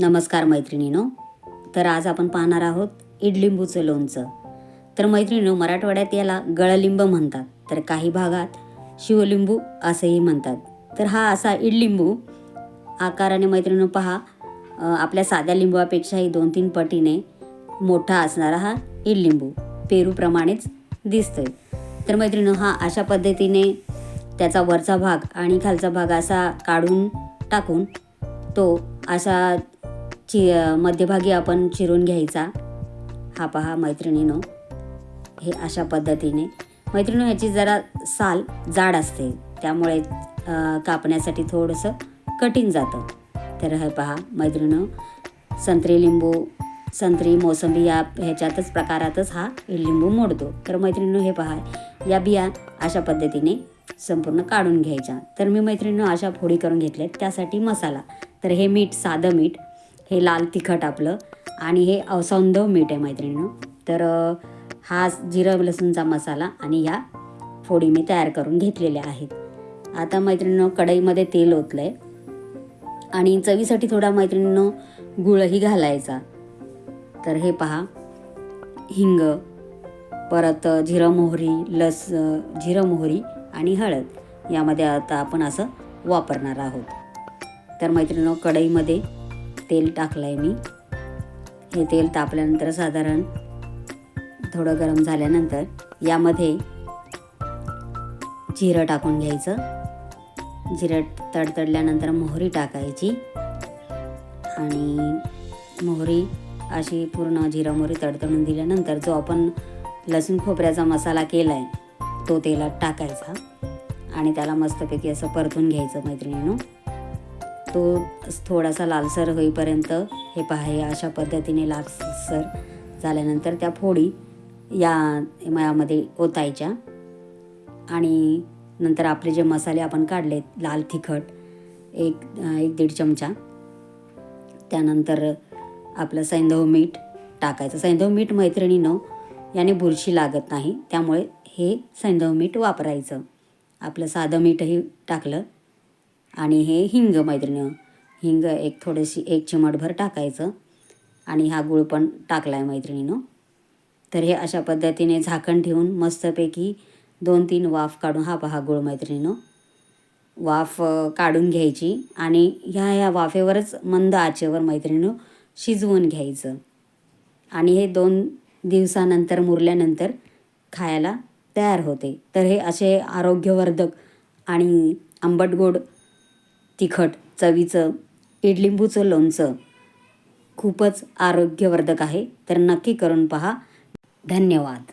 नमस्कार मैत्रिणीनो. तर आज आपण पाहणार आहोत इडलिंबूचं लोणचं. तर मैत्रिणीनो मराठवाड्यात याला गळलिंब म्हणतात. तर काही भागात शिवलिंबू असेही म्हणतात. तर हा असा इडलिंबू आकाराने मैत्रिणीनो पहा आपल्या साध्या लिंबूपेक्षाही दोन तीन पटीने मोठा असणारा हा इडलिंबू पेरूप्रमाणेच दिसतोय. तर मैत्रिणीनो हा अशा पद्धतीने त्याचा वरचा भाग आणि खालचा भाग असा काढून टाकून तो अशा चि मध्यभागी आपण चिरून घ्यायचा. हा पहा मैत्रिणीनो. हे अशा पद्धतीने. मैत्रिणी ह्याची जरा साल जाड असते. त्यामुळे कापण्यासाठी थोडंसं कठीण जातं. तर हे पहा मैत्रिणं संत्री लिंबू संत्री मोसंबी या ह्याच्यातच प्रकारातच हा लिंबू मोडतो. तर मैत्रिणीनं हे पहा. या बिया अशा पद्धतीने संपूर्ण काढून घ्यायच्या. तर मी मैत्रिणीनं अशा फोडी करून घेतल्यात. त्यासाठी मसाला. तर हे मीठ साधं मीठ हे लाल तिखट आपलं आणि हे अवसंदव मीठ आहे मैत्रिणीनं. तर हा जिरं लसूणचा मसाला आणि ह्या फोडी मी तयार करून घेतलेल्या आहेत. आता मैत्रिणीनं कढईमध्ये तेल ओतलं आहे आणि चवीसाठी थोडा मैत्रिणीनं गुळही घालायचा. तर हे पहा हिंग परत जिरं मोहरी लस जिरं मोहरी आणि हळद यामध्ये आता आपण असं वापरणार आहोत. तर मैत्रिणीनं कढईमध्ये तेल टाकलं आहे मी. हे तेल तापल्यानंतर साधारण थोडं गरम झाल्यानंतर यामध्ये जिरं टाकून घ्यायचं. जिरं तडतडल्यानंतर मोहरी टाकायची. आणि मोहरी अशी पूर्ण जिरा मोहरी तडतडून दिल्यानंतर जो आपण लसूण खोबऱ्याचा मसाला केला आहे तो तेलात टाकायचा. आणि त्याला मस्तपैकी असं परतून घ्यायचं मैत्रिणीनं. तो थोडासा लालसर होईपर्यंत हे पहा अशा पद्धतीने लालसर झाल्यानंतर त्या फोडी या मयामध्ये ओतायच्या. आणि नंतर आपले जे मसाले आपण काढलेत लाल तिखट एक एक दीड चमचा. त्यानंतर आपलं सैंधव मीठ टाकायचं. सैंधव मीठ मैत्रिणीनं याने बुरशी लागत नाही. त्यामुळे हे सैंधव मीठ वापरायचं. आपलं साधं मीठही टाकलं. आणि हे हिंग मैत्रिणी. हिंग एक थोडीशी एक चिमटभर टाकायचं. आणि हा गूळ पण टाकला आहे मैत्रिणीनं. तर हे अशा पद्धतीने झाकण ठेवून मस्तपैकी दोन तीन वाफ काढून हा पहा गुळ मैत्रिणीनं. वाफ काढून घ्यायची. आणि ह्या ह्या वाफेवरच मंद आचेवर मैत्रिणीनं शिजवून घ्यायचं. आणि हे दोन दिवसानंतर मुरल्यानंतर खायला तयार होते. तर हे असे आरोग्यवर्धक आणि आंबट गोड तिखट चवीचं इडलिंबूचं लोणचं. खूपच आरोग्यवर्धक आहे तर नक्की करून पहा. धन्यवाद.